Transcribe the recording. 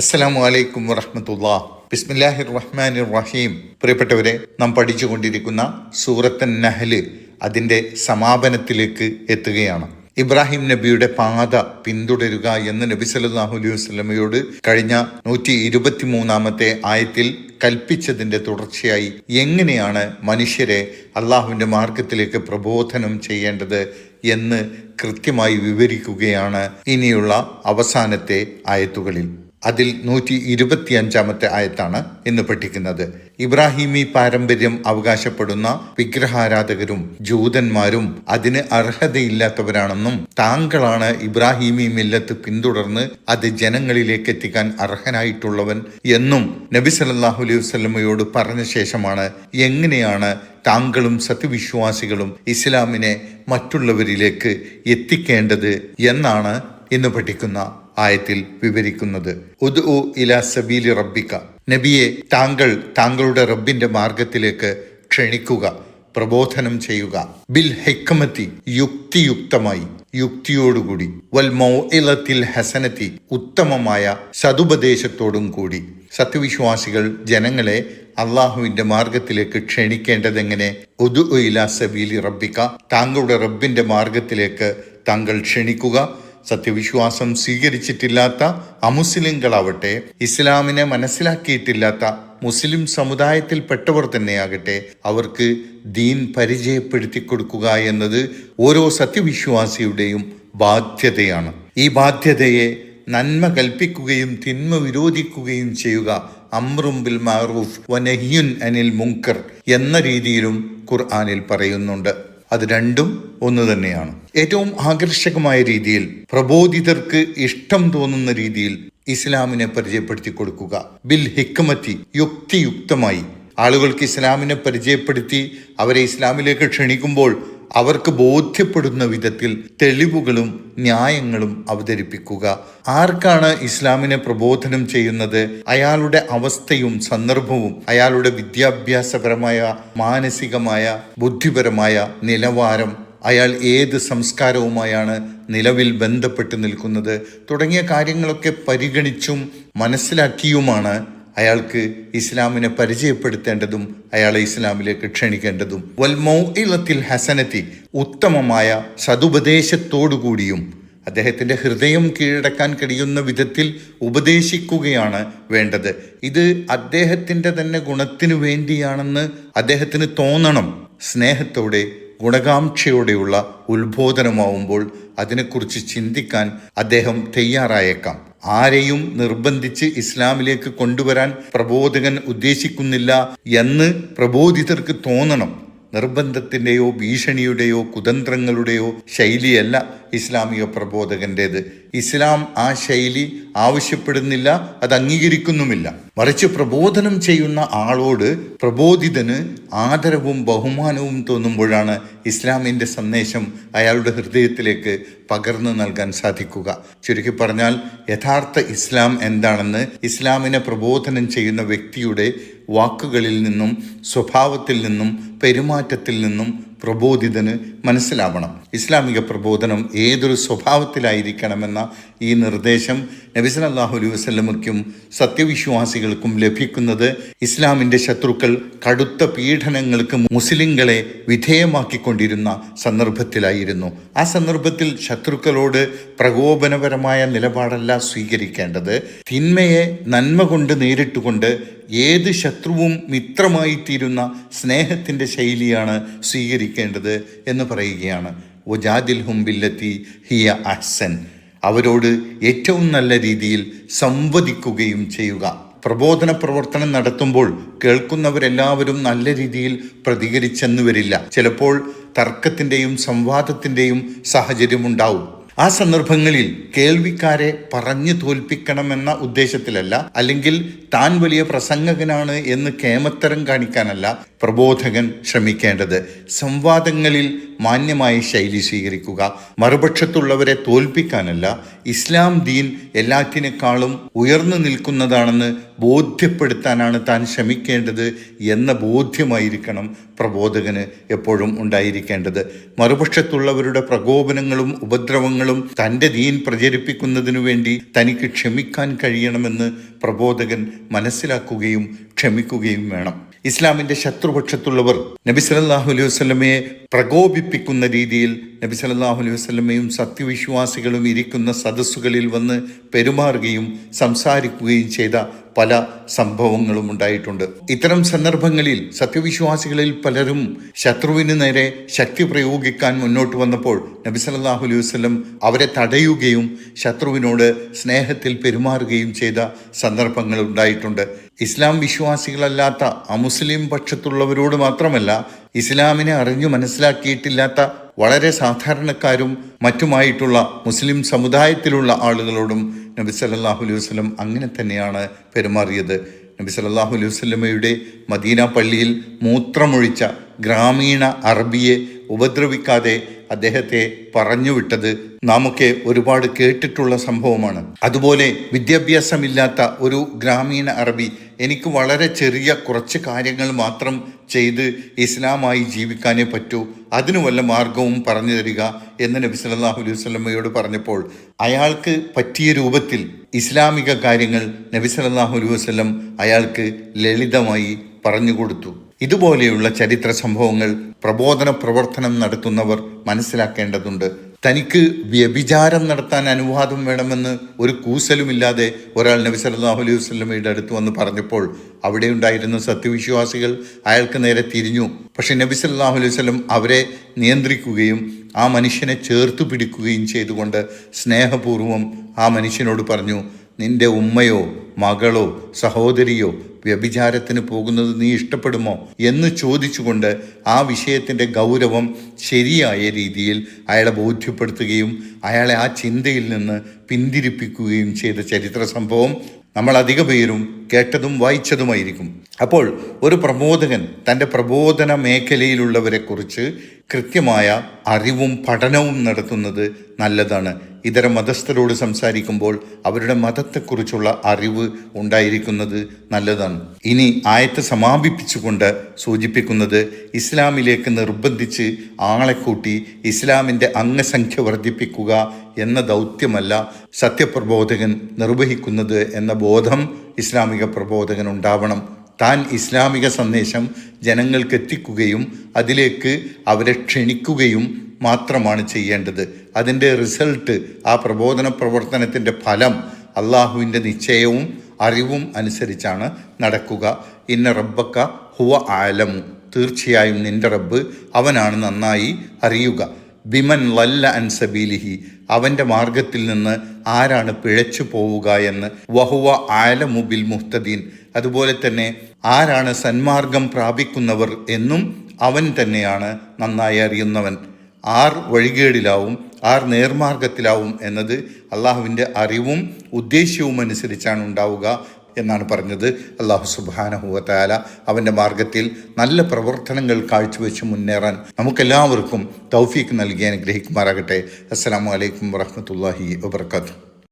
അസ്സലാമു അലൈക്കും വറഹമത്തുള്ള. ബിസ്മില്ലാഹിർ റഹ്മാൻ റഹീം പ്രിയപ്പെട്ടവരെ നാം പഠിച്ചുകൊണ്ടിരിക്കുന്ന സൂറത്തൻ നഹൽ അതിന്റെ സമാപനത്തിലേക്ക് എത്തുകയാണ്. ഇബ്രാഹിം നബിയുടെ പാത പിന്തുടരുക എന്ന് നബി സല്ലല്ലാഹു അലൈഹി വസ്ലമയോട് കഴിഞ്ഞ നൂറ്റി ഇരുപത്തി മൂന്നാമത്തെ ആയത്തിൽ കൽപ്പിച്ചതിന്റെ തുടർച്ചയായി എങ്ങനെയാണ് മനുഷ്യരെ അള്ളാഹുവിന്റെ മാർഗത്തിലേക്ക് പ്രബോധനം ചെയ്യേണ്ടത് എന്ന് കൃത്യമായി വിവരിക്കുകയാണ് ഇനിയുള്ള അവസാനത്തെ ആയത്തുകളിൽ. അതിൽ നൂറ്റി ഇരുപത്തി അഞ്ചാമത്തെ ആയത്താണ് ഇന്ന് പഠിക്കുന്നത്. ഇബ്രാഹിമി പാരമ്പര്യം അവകാശപ്പെടുന്ന വിഗ്രഹാരാധകരും ജൂതന്മാരും അതിന് അർഹതയില്ലാത്തവരാണെന്നും താങ്കളാണ് ഇബ്രാഹിമി മില്ലത്ത് പിന്തുടർന്ന് അത് ജനങ്ങളിലേക്ക് എത്തിക്കാൻ അർഹനായിട്ടുള്ളവൻ എന്നും നബി സല്ലാഹു അലൈഹി വസ്ലമയോട് പറഞ്ഞ ശേഷമാണ് എങ്ങനെയാണ് താങ്കളും സത്യവിശ്വാസികളും ഇസ്ലാമിനെ മറ്റുള്ളവരിലേക്ക് എത്തിക്കേണ്ടത് എന്നാണ് ഇന്ന് പഠിക്കുന്ന ആയത്തിൽ വിവരിക്കുന്നത്. ഉദ് ഇല സബീലി റബ്ബിക്ക നബിയെ താങ്കൾ താങ്കളുടെ റബ്ബിന്റെ മാർഗത്തിലേക്ക് ക്ഷണിക്കുക പ്രബോധനം ചെയ്യുക. ബിൽ ഹെക്കമത്തി യുക്തിയുക്തമായി യുക്തിയോടുകൂടി. വൽ മൗഇലത്തിൽ ഹസനത്തി ഉത്തമമായ സതുപദേശത്തോടും കൂടി. സത്യവിശ്വാസികൾ ജനങ്ങളെ അള്ളാഹുവിന്റെ മാർഗത്തിലേക്ക് ക്ഷണിക്കേണ്ടതെങ്ങനെ? ഒതു ഇല സബീലി റബ്ബിക്ക താങ്കളുടെ റബ്ബിന്റെ മാർഗത്തിലേക്ക് താങ്കൾ ക്ഷണിക്കുക സത്യവിശ്വാസം സ്വീകരിച്ചിട്ടില്ലാത്ത അമുസ്ലിങ്ങളാവട്ടെ ഇസ്ലാമിനെ മനസ്സിലാക്കിയിട്ടില്ലാത്ത മുസ്ലിം സമുദായത്തിൽപ്പെട്ടവർ തന്നെയാകട്ടെ അവർക്ക് ദീൻ പരിചയപ്പെടുത്തി കൊടുക്കുക എന്നത് ഓരോ സത്യവിശ്വാസിയുടെയും ബാധ്യതയാണ്. ഈ ബാധ്യതയെ നന്മ കൽപ്പിക്കുകയും തിന്മ വിരോധിക്കുകയും ചെയ്യുക അമ്രും ബിൽ മാറൂഫ് വനഹിയുൻ അനിൽ മുങ്കർ എന്ന രീതിയിലും ഖുർആാനിൽ പറയുന്നുണ്ട്. അത് രണ്ടും ഒന്ന് തന്നെയാണ്. ഏറ്റവും ആകർഷകമായ രീതിയിൽ പ്രബോധിതർക്ക് ഇഷ്ടം തോന്നുന്ന രീതിയിൽ ഇസ്ലാമിനെ പരിചയപ്പെടുത്തി കൊടുക്കുക. ബിൽ ഹിക്കമത്തി യുക്തിയുക്തമായി. ആളുകൾക്ക് ഇസ്ലാമിനെ പരിചയപ്പെടുത്തി അവരെ ഇസ്ലാമിലേക്ക് ക്ഷണിക്കുമ്പോൾ അവർക്ക് ബോധ്യപ്പെടുന്ന വിധത്തിൽ തെളിവുകളും ന്യായങ്ങളും അവതരിപ്പിക്കുക. ആർക്കാണ് ഇസ്ലാമിനെ പ്രബോധനം ചെയ്യുന്നത്? അയാളുടെ അവസ്ഥയും സന്ദർഭവും അയാളുടെ വിദ്യാഭ്യാസപരമായ മാനസികമായ ബുദ്ധിപരമായ നിലവാരം അയാൾ ഏത് സംസ്കാരവുമായാണ് നിലവിൽ ബന്ധപ്പെട്ട് നിൽക്കുന്നത് തുടങ്ങിയ കാര്യങ്ങളൊക്കെ പരിഗണിച്ചും മനസ്സിലാക്കിയുമാണ് അയാൾക്ക് ഇസ്ലാമിനെ പരിചയപ്പെടുത്തേണ്ടതും അയാളെ ഇസ്ലാമിലേക്ക് ക്ഷണിക്കേണ്ടതും. വൽ മൗഇലത്തിൽ ഹസനത്തി ഉത്തമമായ സതുപദേശത്തോടുകൂടിയും അദ്ദേഹത്തിന്റെ ഹൃദയം കീഴടക്കാൻ കഴിയുന്ന വിധത്തിൽ ഉപദേശിക്കുകയാണ് വേണ്ടത്. ഇത് അദ്ദേഹത്തിന്റെ തന്നെ ഗുണത്തിനു വേണ്ടിയാണെന്ന് അദ്ദേഹത്തിന് തോന്നണം. സ്നേഹത്തോടെ ഗുണകാംക്ഷയോടെയുള്ള ഉത്ബോധനമാവുമ്പോൾ അതിനെക്കുറിച്ച് ചിന്തിക്കാൻ അദ്ദേഹം തയ്യാറായേക്കാം. ആരെയും നിർബന്ധിച്ച് ഇസ്ലാമിലേക്ക് കൊണ്ടുവരാൻ പ്രബോധകൻ ഉദ്ദേശിക്കുന്നില്ല എന്ന് പ്രബോധിതർക്ക് തോന്നണം. നിർബന്ധത്തിന്റെയോ ഭീഷണിയുടെയോ കുതന്ത്രങ്ങളുടെയോ ശൈലിയല്ല ഇസ്ലാമിക പ്രബോധകന്റേത്. ഇസ്ലാം ആ ശൈലി ആവശ്യപ്പെടുന്നില്ല അത് അംഗീകരിക്കുന്നുമില്ല. മറിച്ച് പ്രബോധനം ചെയ്യുന്ന ആളോട് പ്രബോധിതന് ആദരവും ബഹുമാനവും തോന്നുമ്പോഴാണ് ഇസ്ലാമിന്റെ സന്ദേശം അയാളുടെ ഹൃദയത്തിലേക്ക് പകർന്നു നൽകാൻ സാധിക്കുക. ചുരുക്കി പറഞ്ഞാൽ യഥാർത്ഥ ഇസ്ലാം എന്താണെന്ന് ഇസ്ലാമിനെ പ്രബോധനം ചെയ്യുന്ന വ്യക്തിയുടെ വാക്കുകളിൽ നിന്നും സ്വഭാവത്തിൽ നിന്നും പെരുമാറ്റത്തിൽ നിന്നും പ്രബോധിതന് മനസ്സിലാവണം. ഇസ്ലാമിക പ്രബോധനം ഏതൊരു സ്വഭാവത്തിലായിരിക്കണമെന്ന ഈ നിർദ്ദേശം നബിസ് സല്ലല്ലാഹു അലൈഹി വസ്ലമയ്ക്കും സത്യവിശ്വാസികൾക്കും ലഭിക്കുന്നത് ഇസ്ലാമിന്റെ ശത്രുക്കൾ കടുത്ത പീഡനങ്ങൾക്ക് മുസ്ലിങ്ങളെ വിധേയമാക്കിക്കൊണ്ടിരുന്ന സന്ദർഭത്തിലായിരുന്നു. ആ സന്ദർഭത്തിൽ ശത്രുക്കളോട് പ്രകോപനപരമായ നിലപാടല്ല സ്വീകരിക്കേണ്ടത്. തിന്മയെ നന്മ കൊണ്ട് നേരിട്ടുകൊണ്ട് ഏത് ശത്രുവും മിത്രമായി തീരുന്ന സ്നേഹത്തിന്റെ ശൈലിയാണ് സ്വീകരിക്കേണ്ടത് എന്ന് പറയുകയാണ്. ഒജാദിൽ ഹുംബില്ലത്തി ഹിയ അഹ്സൻ. അവരോട് ഏറ്റവും നല്ല രീതിയിൽ സംവദിക്കുകയും ചെയ്യുക. പ്രബോധന പ്രവർത്തനം നടത്തുമ്പോൾ കേൾക്കുന്നവരെല്ലാവരും നല്ല രീതിയിൽ പ്രതികരിച്ചെന്ന് വരില്ല. ചിലപ്പോൾ തർക്കത്തിന്റെയും സംവാദത്തിന്റെയും സാഹചര്യമുണ്ടാവും ആ സന്ദർഭങ്ങളിൽ കേൾവിക്കാരെ പറഞ്ഞു തോൽപ്പിക്കണമെന്ന ഉദ്ദേശത്തിലല്ല. അല്ലെങ്കിൽ താൻ വലിയ പ്രസംഗകനാണ് എന്ന് കേമത്തരം കാണിക്കാനല്ല. പ്രബോധകൻ ശ്രമിക്കേണ്ടത് സംവാദങ്ങളിൽ മാന്യമായ ശൈലി സ്വീകരിക്കുക. മറുപക്ഷത്തുള്ളവരെ തോൽപ്പിക്കാനല്ല ഇസ്ലാം ദീൻ എല്ലാറ്റിനേക്കാളും ഉയർന്നു നിൽക്കുന്നതാണെന്ന് ബോധ്യപ്പെടുത്താനാണ് താൻ ശ്രമിക്കേണ്ടത് എന്ന ബോധ്യമായിരിക്കണം പ്രബോധകന് എപ്പോഴും ഉണ്ടായിരിക്കേണ്ടത്. മറുപക്ഷത്തുള്ളവരുടെ പ്രകോപനങ്ങളും ഉപദ്രവങ്ങളും തന്റെ ദീൻ പ്രചരിപ്പിക്കുന്നതിനു വേണ്ടി തനിക്ക് ക്ഷമിക്കാൻ കഴിയണമെന്ന് പ്രബോധകൻ മനസ്സിലാക്കുകയും ക്ഷമിക്കുകയും വേണം. ഇസ്ലാമിന്റെ ശത്രുപക്ഷത്തുള്ളവർ നബി സല്ലല്ലാഹു അലൈഹി വസ്ലമയെ പ്രകോപിപ്പിക്കുന്ന രീതിയിൽ നബി സല്ലല്ലാഹു അലൈഹി വസ്ലമയും സത്യവിശ്വാസികളും ഇരിക്കുന്ന സദസ്സുകളിൽ വന്ന് പെരുമാറുകയും സംസാരിക്കുകയും ചെയ്ത പല സംഭവങ്ങളും ഉണ്ടായിട്ടുണ്ട്. ഇത്തരം സന്ദർഭങ്ങളിൽ സത്യവിശ്വാസികളിൽ പലരും ശത്രുവിന് നേരെ ശക്തി പ്രയോഗിക്കാൻ മുന്നോട്ട് വന്നപ്പോൾ നബി സല്ലല്ലാഹു അലൈഹി വസ്ലം അവരെ തടയുകയും ശത്രുവിനോട് സ്നേഹത്തിൽ പെരുമാറുകയും ചെയ്ത സന്ദർഭങ്ങൾ ഉണ്ടായിട്ടുണ്ട്. ഇസ്ലാം വിശ്വാസികളല്ലാത്ത അമുസ്ലിം പക്ഷത്തുള്ളവരോട് മാത്രമല്ല ഇസ്ലാമിനെ അറിഞ്ഞു മനസ്സിലാക്കിയിട്ടില്ലാത്ത വളരെ സാധാരണക്കാരും മറ്റുമായിട്ടുള്ള മുസ്ലിം സമുദായത്തിലുള്ള ആളുകളോടും നബി സല്ലല്ലാഹു അലൈഹി വസ്ലം അങ്ങനെ തന്നെയാണ് പെരുമാറിയത്. നബി സല്ലല്ലാഹു അലൈഹി വസല്ലമയുടെ മദീന പള്ളിയിൽ മൂത്രമൊഴിച്ച ഗ്രാമീണ അറബിയെ ഉപദ്രവിക്കാതെ അദ്ദേഹത്തെ പറഞ്ഞുവിട്ടത് നാമൊക്കെ ഒരുപാട് കേട്ടിട്ടുള്ള സംഭവമാണ്. അതുപോലെ വിദ്യാഭ്യാസമില്ലാത്ത ഒരു ഗ്രാമീണ അറബി എനിക്ക് വളരെ ചെറിയ കുറച്ച് കാര്യങ്ങൾ മാത്രം ചെയ്ത് ഇസ്ലാമായി ജീവിക്കാനേ പറ്റൂ. അതിനു വല്ല മാർഗവും പറഞ്ഞു തരിക എന്ന് നബി സല്ലല്ലാഹു അലൈഹി വസല്ലമയോട് പറഞ്ഞപ്പോൾ അയാൾക്ക് പറ്റിയ രൂപത്തിൽ ഇസ്ലാമിക കാര്യങ്ങൾ നബി സല്ലല്ലാഹു അലൈഹി വസ്ലം അയാൾക്ക് ലളിതമായി പറഞ്ഞു കൊടുത്തു. ഇതുപോലെയുള്ള ചരിത്ര സംഭവങ്ങൾ പ്രബോധന പ്രവർത്തനം നടത്തുന്നവർ മനസ്സിലാക്കേണ്ടതുണ്ട്. തനിക്ക് വ്യഭിചാരം നടത്താൻ അനുവാദം വേണമെന്ന് ഒരു കൂസലുമില്ലാതെ ഒരാൾ നബി സല്ലാഹു അലൈഹി വസ്ലമയുടെ അടുത്ത് വന്ന് പറഞ്ഞപ്പോൾ അവിടെ ഉണ്ടായിരുന്ന സത്യവിശ്വാസികൾ അയാൾക്ക് നേരെ തിരിഞ്ഞു. പക്ഷെ നബി സല്ലാഹു അലൈഹി വസ്ലം അവരെ നിയന്ത്രിക്കുകയും ആ മനുഷ്യനെ ചേർത്ത് പിടിക്കുകയും ചെയ്തുകൊണ്ട് സ്നേഹപൂർവം ആ മനുഷ്യനോട് പറഞ്ഞു നിന്റെ ഉമ്മയോ മകളോ സഹോദരിയോ വ്യഭിചാരത്തിന് പോകുന്നത് നീ ഇഷ്ടപ്പെടുമോ എന്ന് ചോദിച്ചുകൊണ്ട് ആ വിഷയത്തിന്റെ ഗൗരവം ശരിയായ രീതിയിൽ അയാളെ ബോധ്യപ്പെടുത്തുകയും അയാളെ ആ ചിന്തയിൽ നിന്ന് പിന്തിരിപ്പിക്കുകയും ചെയ്ത ചരിത്ര സംഭവം നമ്മൾ അധിക പേരും കേട്ടതും വായിച്ചതുമായിരിക്കും. അപ്പോൾ ഒരു പ്രബോധകൻ തന്റെ പ്രബോധന മേഖലയിലുള്ളവരെക്കുറിച്ച് കൃത്യമായ അറിവും പഠനവും നടത്തുന്നത് നല്ലതാണ്. ഇതര മതസ്ഥരോട് സംസാരിക്കുമ്പോൾ അവരുടെ മതത്തെക്കുറിച്ചുള്ള അറിവ് ഉണ്ടായിരിക്കുന്നത് നല്ലതാണ്. ഇനി ആയത്ത് സമാപിപ്പിച്ചുകൊണ്ട് സൂചിപ്പിക്കുന്നത് ഇസ്ലാമിലേക്ക് നിർബന്ധിച്ച് ആളെ കൂട്ടി ഇസ്ലാമിന്റെ അംഗസംഖ്യ വർദ്ധിപ്പിക്കുക എന്ന ദൗത്യമല്ല സത്യപ്രബോധകൻ നിർവഹിക്കുന്നത് എന്ന ബോധം ഇസ്ലാമിക പ്രബോധകൻ ഉണ്ടാവണം. താൻ ഇസ്ലാമിക സന്ദേശം ജനങ്ങൾക്ക് എത്തിക്കുകയും അതിലേക്ക് അവരെ ക്ഷണിക്കുകയും മാത്രമാണ് ചെയ്യേണ്ടത്. അതിന്റെ റിസൾട്ട് ആ പ്രബോധന പ്രവർത്തനത്തിന്റെ ഫലം അള്ളാഹുവിന്റെ നിശ്ചയവും അറിവും അനുസരിച്ചാണ് നടക്കുക. ഇന്ന റബ്ബക്ക ഹുവ ആലമു തീർച്ചയായും നിന്റെ റബ്ബ് അവനാണ് നന്നായി അറിയുക. ബിമൻ വല്ല അൻസബീലിഹി അവന്റെ മാർഗത്തിൽ നിന്ന് ആരാണ് പിഴച്ചു പോവുക എന്ന്. വഹുവ ആലമു ബിൽ മുഹ്തദീൻ. അതുപോലെ തന്നെ ആരാണ് സന്മാർഗം പ്രാപിക്കുന്നവർ എന്നും അവൻ തന്നെയാണ് നന്നായി അറിയുന്നവൻ. ആർ വഴികേടിലാവും ആർ നേർമാർഗത്തിലാവും എന്നത് അള്ളാഹുവിന്റെ അറിവും ഉദ്ദേശ്യവും അനുസരിച്ചാണ് ഉണ്ടാവുക എന്നാണ് പറഞ്ഞത്. അള്ളാഹു സുബാനഹുവത്താല അവന്റെ മാർഗത്തിൽ നല്ല പ്രവർത്തനങ്ങൾ കാഴ്ചവെച്ച് മുന്നേറാൻ നമുക്കെല്ലാവർക്കും തൗഫീക്ക് നൽകി അനുഗ്രഹിക്കുമാറാകട്ടെ. അസ്സാം വലൈക്കും വാഹമത്തല്ലാഹി വാബർക്കാത്തു